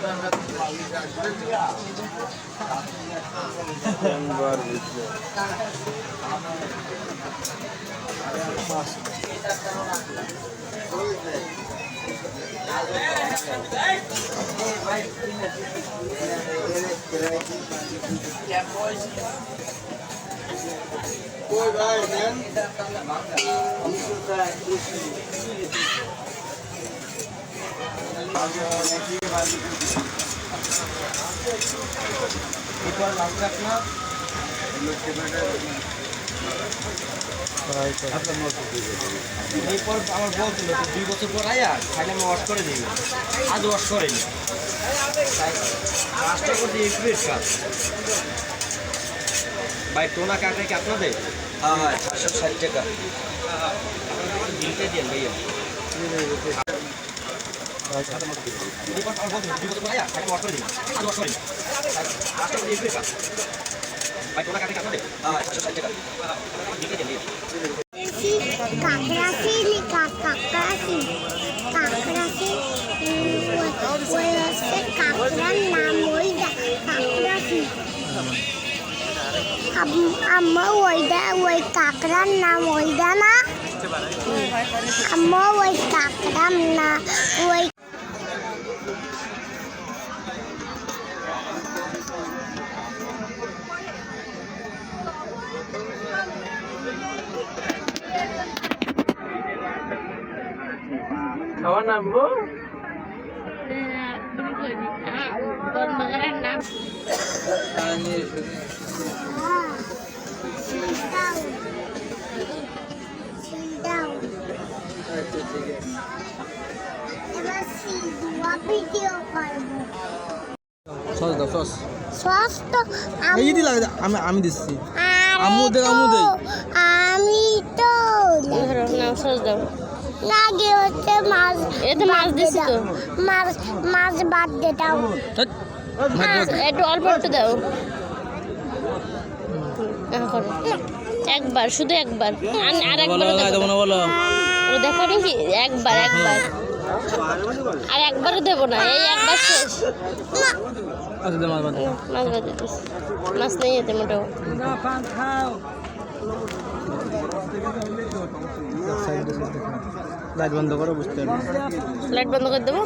Boy, right, man. এরপর আমার বলছিল দুই বছর পর আয়া তাহলে আমি ওয়াশ করে দিই আজ ওয়াশ করেনি। কাজটা করতে এক্সপিরিয়েন্স কাজ ভাই টোনা কাকা কি আপনাদের হ্যাঁ হ্যাঁ চারশো ষাট টাকা। বিলটা দিন ভাইয়া কাকড়াছি কাকড়াছি কাকড়াছি ওই হচ্ছে কাকড়ার নাম ওই কাকড়াছি আম্মা ওইটা ওই কাকড়ার নাম ওইটা না আম্মা না ওই খাবার নামবো সস দাও সস। সস তো এই যদি আমি আমি দিচ্ছি। আরে দে, আমি তো নাও সস দাও। লাগে হচ্ছে মাছ এই তো মাছ দিছি তো। মাছ মাছ বাদ দে দাও। ধ্যাৎ, একটু অল্প একটু দাও। হ্যাঁ, একবার শুধু একবার। আর- একবার না দেখো। নাকি একবার একবার। আর একবারও দেবো না এই একবার শেষ। আচ্ছা মাছ দাও। মাছ মাছ নেই এতে মোটেও। লাইট বন্ধ করো বুঝতে পারব। লাইট বন্ধ করে দেবো?